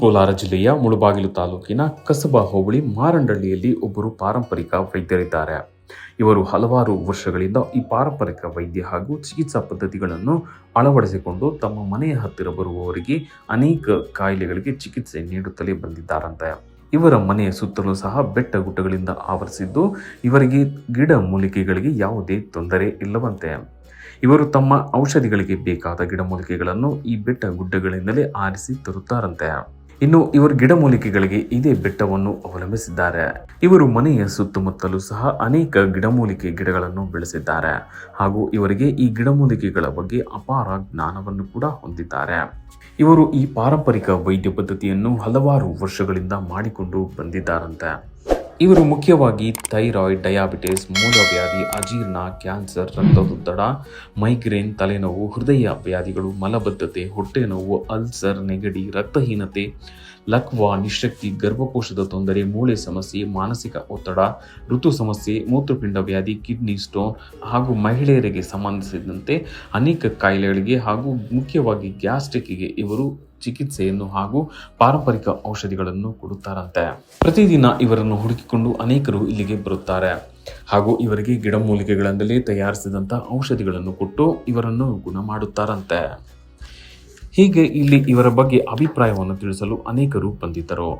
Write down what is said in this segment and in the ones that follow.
ಕೋಲಾರ ಜಿಲ್ಲೆಯ ಮುಳುಬಾಗಿಲು ತಾಲೂಕಿನ ಕಸಬಾ ಹೋಬಳಿ ಮಾರಂಡಳ್ಳಿಯಲ್ಲಿ ಒಬ್ಬರು ಪಾರಂಪರಿಕ ವೈದ್ಯರಿದ್ದಾರೆ. ಇವರು ಹಲವಾರು ವರ್ಷಗಳಿಂದ ಈ ಪಾರಂಪರಿಕ ವೈದ್ಯ ಹಾಗೂ ಚಿಕಿತ್ಸಾ ಪದ್ಧತಿಗಳನ್ನು ಅಳವಡಿಸಿಕೊಂಡು ತಮ್ಮ ಮನೆಯ ಹತ್ತಿರ ಬರುವವರಿಗೆ ಅನೇಕ ಕಾಯಿಲೆಗಳಿಗೆ ಚಿಕಿತ್ಸೆ ನೀಡುತ್ತಲೇ ಬಂದಿದ್ದಾರಂತೆ. ಇವರ ಮನೆಯ ಸುತ್ತಲೂ ಸಹ ಬೆಟ್ಟ ಗುಡ್ಡಗಳಿಂದ ಆವರಿಸಿದ್ದು, ಇವರಿಗೆ ಗಿಡ ಮೂಲಿಕೆಗಳಿಗೆ ಯಾವುದೇ ತೊಂದರೆ ಇಲ್ಲವಂತೆ. ಇವರು ತಮ್ಮ ಔಷಧಿಗಳಿಗೆ ಬೇಕಾದ ಗಿಡಮೂಲಿಕೆಗಳನ್ನು ಈ ಬೆಟ್ಟ ಗುಡ್ಡಗಳಿಂದಲೇ ಆರಿಸಿ ತರುತ್ತಾರಂತೆ. ಇನ್ನು ಇವರು ಗಿಡಮೂಲಿಕೆಗಳಿಗೆ ಇದೇ ಬೆಟ್ಟವನ್ನು ಅವಲಂಬಿಸಿದ್ದಾರೆ. ಇವರು ಮನೆಯ ಸುತ್ತಮುತ್ತಲೂ ಸಹ ಅನೇಕ ಗಿಡಮೂಲಿಕೆ ಗಿಡಗಳನ್ನು ಬೆಳೆಸಿದ್ದಾರೆ. ಹಾಗೂ ಇವರಿಗೆ ಈ ಗಿಡಮೂಲಿಕೆಗಳ ಬಗ್ಗೆ ಅಪಾರ ಜ್ಞಾನವನ್ನು ಕೂಡ ಹೊಂದಿದ್ದಾರೆ. ಇವರು ಈ ಪಾರಂಪರಿಕ ವೈದ್ಯ ಪದ್ಧತಿಯನ್ನು ಹಲವಾರು ವರ್ಷಗಳಿಂದ ಮಾಡಿಕೊಂಡು ಬಂದಿದ್ದಾರಂತೆ. ಇವರು ಮುಖ್ಯವಾಗಿ ಥೈರಾಯ್ಡ್, ಡಯಾಬಿಟಿಸ್, ಮೂಲವ್ಯಾಧಿ, ಅಜೀರ್ಣ, ಕ್ಯಾನ್ಸರ್, ರಕ್ತದೊತ್ತಡ, ಮೈಗ್ರೇನ್, ತಲೆನೋವು, ಹೃದಯ ವ್ಯಾಧಿಗಳು, ಮಲಬದ್ಧತೆ, ಹೊಟ್ಟೆ ನೋವು, ಅಲ್ಸರ್, ನೆಗಡಿ, ರಕ್ತಹೀನತೆ, ಲಕ್ವಾ, ನಿಶಕ್ತಿ, ಗರ್ಭಕೋಶದ ತೊಂದರೆ, ಮೂಳೆ ಸಮಸ್ಯೆ, ಮಾನಸಿಕ ಒತ್ತಡ, ಋತು ಸಮಸ್ಯೆ, ಮೂತ್ರಪಿಂಡ ವ್ಯಾಧಿ, ಕಿಡ್ನಿ ಸ್ಟೋನ್ ಹಾಗೂ ಮಹಿಳೆಯರಿಗೆ ಸಂಬಂಧಿಸಿದಂತೆ ಅನೇಕ ಕಾಯಿಲೆಗಳಿಗೆ ಹಾಗೂ ಮುಖ್ಯವಾಗಿ ಗ್ಯಾಸ್ಟ್ರಿಕ್ಗೆ ಇವರು ಚಿಕಿತ್ಸೆಯನ್ನು ಹಾಗೂ ಪಾರಂಪರಿಕ ಔಷಧಿಗಳನ್ನು ಕೊಡುತ್ತಾರಂತೆ. ಪ್ರತಿದಿನ ಇವರನ್ನು ಹುಡುಕಿಕೊಂಡು ಅನೇಕರು ಇಲ್ಲಿಗೆ ಬರುತ್ತಾರೆ. ಹಾಗೂ ಇವರಿಗೆ ಗಿಡಮೂಲಿಕೆಗಳಿಂದಲೇ ತಯಾರಿಸಿದಂಥ ಔಷಧಿಗಳನ್ನು ಕೊಟ್ಟು ಇವರನ್ನು ಗುಣ ಮಾಡುತ್ತಾರಂತೆ ಹೀಗೆ ಇಲ್ಲಿ ಇವರ ಬಗ್ಗೆ ಅಭಿಪ್ರಾಯವನ್ನು ತಿಳಿಸಲು ಅನೇಕರು ಬಂದಿದ್ದರು.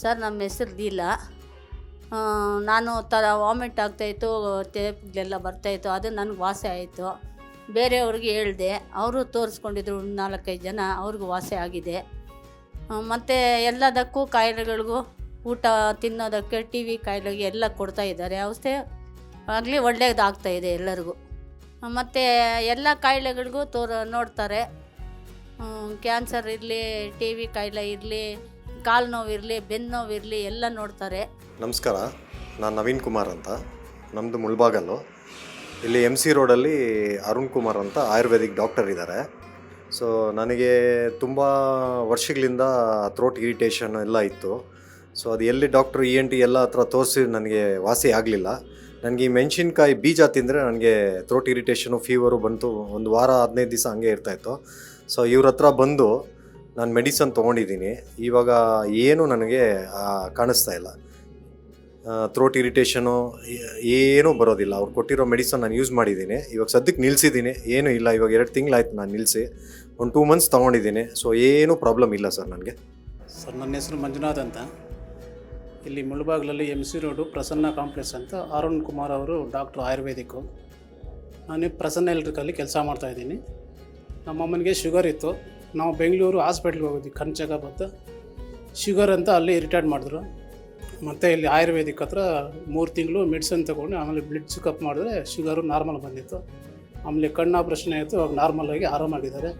ಸರ್, ನಮ್ಮ ಹೆಸರು ದೀಲಾ. ನಾನು ಥರ ವಾಮಿಟ್ ಆಗ್ತಾಯಿತ್ತು ಟೇಪ್ಗೆಲ್ಲ ಬರ್ತಾಯಿತ್ತು ಅದು ನನಗೆ ವಾಸಿ ಆಯಿತು. ಬೇರೆಯವ್ರಿಗೆ ಹೇಳಿದೆ, ಅವರು ತೋರಿಸ್ಕೊಂಡಿದ್ರು ನಾಲ್ಕೈದು ಜನ, ಅವ್ರಿಗೂ ವಾಸಿ ಆಗಿದೆ. ಮತ್ತು ಎಲ್ಲದಕ್ಕೂ ಕಾಯಿಲೆಗಳಿಗೂ ಊಟ ತಿನ್ನೋದಕ್ಕೆ ಟಿ ವಿ ಕಾಯಿಲೆಗೆ ಎಲ್ಲ ಕೊಡ್ತಾ ಇದ್ದಾರೆ. ಅವಸ್ಥೆ ಆಗಲಿ ಒಳ್ಳೆಯದಾಗ್ತಾಯಿದೆ ಎಲ್ಲರಿಗೂ. ಮತ್ತು ಎಲ್ಲ ಕಾಯಿಲೆಗಳಿಗೂ ತೋರ, ನೋಡ್ತಾರೆ. ಕ್ಯಾನ್ಸರ್ ಇರಲಿ, ಟಿ ವಿ ಕಾಯಿಲೆ ಇರಲಿ, ಕಾಲು ನೋವಿರಲಿ, ಬೆನ್ನು ನೋವಿರಲಿ ಎಲ್ಲ ನೋಡ್ತಾರೆ. ನಮಸ್ಕಾರ, ನಾನು ನವೀನ್ ಕುಮಾರ್ ಅಂತ. ನಮ್ಮದು ಮುಳ್ಬಾಗಲ್ಲು. ಇಲ್ಲಿ ಎಂ ಸಿ ರೋಡಲ್ಲಿ ಅರುಣ್ ಕುಮಾರ್ ಅಂತ ಆಯುರ್ವೇದಿಕ್ ಡಾಕ್ಟರ್ ಇದ್ದಾರೆ. ಸೊ ನನಗೆ ತುಂಬ ವರ್ಷಗಳಿಂದ ಥ್ರೋಟ್ ಇರಿಟೇಷನ್ ಎಲ್ಲ ಇತ್ತು. ಸೊ ಅದು ಎಲ್ಲಿ ಡಾಕ್ಟ್ರು ಇ ಎನ್ ಟಿ ಎಲ್ಲ ಹತ್ರ ತೋರಿಸಿ ನನಗೆ ವಾಸಿ ಆಗಲಿಲ್ಲ. ನನಗೆ ಈ ಮೆಣಸಿನ್ಕಾಯಿ ಬೀಜ ತಿಂದರೆ ನನಗೆ ಥ್ರೋಟ್ ಇರಿಟೇಷನು ಫೀವರು ಬಂತು. ಒಂದು ವಾರ, ಹದಿನೈದು ದಿವಸ ಹಂಗೆ ಇರ್ತಾಯಿತ್ತು ಸೊ ಇವ್ರ ಹತ್ರ ಬಂದು ನಾನು ಮೆಡಿಸನ್ ತೊಗೊಂಡಿದ್ದೀನಿ. ಇವಾಗ ಏನು ನನಗೆ ಕಾಣಿಸ್ತಾ ಇಲ್ಲ. ಥ್ರೋಟ್ ಇರಿಟೇಷನು ಏನೂ ಬರೋದಿಲ್ಲ. ಅವ್ರು ಕೊಟ್ಟಿರೋ ಮೆಡಿಸನ್ ನಾನು ಯೂಸ್ ಮಾಡಿದ್ದೀನಿ. ಇವಾಗ ಸದ್ಯಕ್ಕೆ ನಿಲ್ಲಿಸಿದ್ದೀನಿ ಏನೂ ಇಲ್ಲ. ಇವಾಗ ಎರಡು ತಿಂಗಳಾಯ್ತು ನಾನು ನಿಲ್ಲಿಸಿ ಒಂದು ಟೂ ಮಂತ್ಸ್ ತೊಗೊಂಡಿದ್ದೀನಿ. ಸೊ ಏನೂ ಪ್ರಾಬ್ಲಮ್ ಇಲ್ಲ ಸರ್ ನನಗೆ. ಸರ್, ನನ್ನ ಹೆಸರು ಮಂಜುನಾಥ್ ಅಂತ. ಇಲ್ಲಿ ಮುಳುಬಾಗ್ಲಲ್ಲಿ M C road Prasanna complex ಅಂತ ಅರುಣ್ ಕುಮಾರ್ ಅವರು ಡಾಕ್ಟ್ರ್ ಆಯುರ್ವೇದಿಕ್ಕು. ನಾನು ಪ್ರಸನ್ನ ಎಲೆಕ್ಟ್ರಿಕಲ್ಲಿ ಕೆಲಸ ಮಾಡ್ತಾಯಿದ್ದೀನಿ ನಮ್ಮಮ್ಮನಿಗೆ ಶುಗರ್ ಇತ್ತು. ನಾವು ಬೆಂಗಳೂರು ಹಾಸ್ಪಿಟ್ಲ್ಗೆ ಹೋಗಿದ್ವಿ. ಕಣ್ ಚೆಕಪ್ ಶುಗರ್ ಅಂತ ಅಲ್ಲಿ ರಿಟೈರ್ಡ್ ಮಾಡಿದ್ರು. ಮತ್ತು ಇಲ್ಲಿ ಆಯುರ್ವೇದಿಕ್ ಹತ್ರ ಮೂರು ತಿಂಗಳು ಮೆಡಿಸಿನ್ ತಗೊಂಡು ಆಮೇಲೆ ಬ್ಲಡ್ ಚೆಕಪ್ ಮಾಡಿದ್ರೆ ಶುಗರು ನಾರ್ಮಲ್ ಬಂದಿತ್ತು. ಆಮೇಲೆ ಕಣ್ಣು ಆಪ್ರೇಷನ್ ಆಯಿತು ಅವಾಗ ನಾರ್ಮಲಾಗಿ ಆರಾಮಾಗಿದ್ದಾರೆ.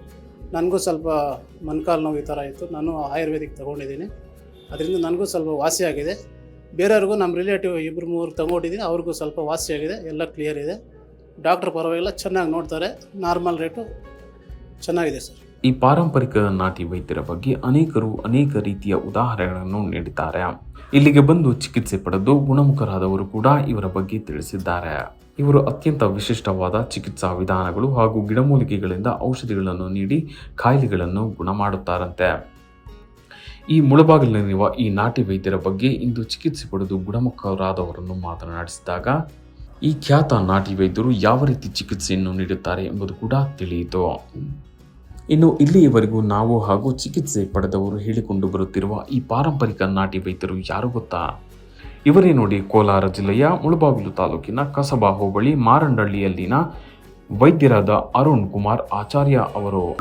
ನನಗೂ ಸ್ವಲ್ಪ ಮೊಣಕಾಲು ನೋವು ಈ ಥರ ಇತ್ತು. ನಾನು ಆಯುರ್ವೇದಿಕ್ ತೊಗೊಂಡಿದ್ದೀನಿ. ಅದರಿಂದ ನನಗೂ ಸ್ವಲ್ಪ ವಾಸಿಯಾಗಿದೆ ಬೇರೆಯವ್ರಿಗೂ ನಮ್ಮ ರಿಲೇಟಿವ್ ಇಬ್ಬರು ಮೂರು ತಗೊಂಡಿದ್ದೀನಿ, ಅವ್ರಿಗೂ ಸ್ವಲ್ಪ ವಾಸಿಯಾಗಿದೆ ಎಲ್ಲ ಕ್ಲಿಯರ್ ಇದೆ. ಡಾಕ್ಟ್ರ್ ಪರವಾಗಿಲ್ಲ, ಚೆನ್ನಾಗಿ ನೋಡ್ತಾರೆ. ನಾರ್ಮಲ್ ರೇಟು ಚೆನ್ನಾಗಿದೆ ಸರ್. ಈ ಪಾರಂಪರಿಕ ನಾಟಿ ವೈದ್ಯರ ಬಗ್ಗೆ ಅನೇಕರು ಅನೇಕ ರೀತಿಯ ಉದಾಹರಣೆಗಳನ್ನು ನೀಡಿದ್ದಾರೆ. ಇಲ್ಲಿಗೆ ಬಂದು ಚಿಕಿತ್ಸೆ ಪಡೆದು ಗುಣಮುಖರಾದವರು ಕೂಡ ಇವರ ಬಗ್ಗೆ ತಿಳಿಸಿದ್ದಾರೆ. ಇವರು ಅತ್ಯಂತ ವಿಶಿಷ್ಟವಾದ ಚಿಕಿತ್ಸಾ ವಿಧಾನಗಳು ಹಾಗೂ ಗಿಡಮೂಲಿಕೆಗಳಿಂದ ಔಷಧಿಗಳನ್ನು ನೀಡಿ ಕಾಯಿಲೆಗಳನ್ನು ಗುಣ ಮಾಡುತ್ತಾರಂತೆ ಈ ಮುಳಬಾಗಿಲಿನಲ್ಲಿರುವ ಈ ನಾಟಿ ವೈದ್ಯರ ಬಗ್ಗೆ ಇಂದು ಚಿಕಿತ್ಸೆ ಪಡೆದು ಗುಣಮುಖರಾದವರನ್ನು ಮಾತನಾಡಿಸಿದಾಗ, ಈ ಖ್ಯಾತ ನಾಟಿ ವೈದ್ಯರು ಯಾವ ರೀತಿ ಚಿಕಿತ್ಸೆಯನ್ನು ನೀಡುತ್ತಾರೆ ಎಂಬುದು ಕೂಡ ತಿಳಿಯಿತು. ಇನ್ನು ಇಲ್ಲಿಯವರೆಗೂ ನಾವು ಹಾಗೂ ಚಿಕಿತ್ಸೆ ಪಡೆದವರು ಹೇಳಿಕೊಂಡು ಬರುತ್ತಿರುವ ಈ ಪಾರಂಪರಿಕ ನಾಟಿ ವೈದ್ಯರು ಯಾರು ಗೊತ್ತಾ? ಇವರೇ ನೋಡಿ ಕೋಲಾರ ಜಿಲ್ಲೆಯ ಮುಳಬಾಗಿಲು ತಾಲೂಕಿನ ಕಸಬಾ ಹೋಬಳಿ ಮಾರಂಡಳ್ಳಿಯಲ್ಲಿನ ವೈದ್ಯರಾದ ಅರುಣ್ ಕುಮಾರ್ ಆಚಾರ್ಯ ಅವರು.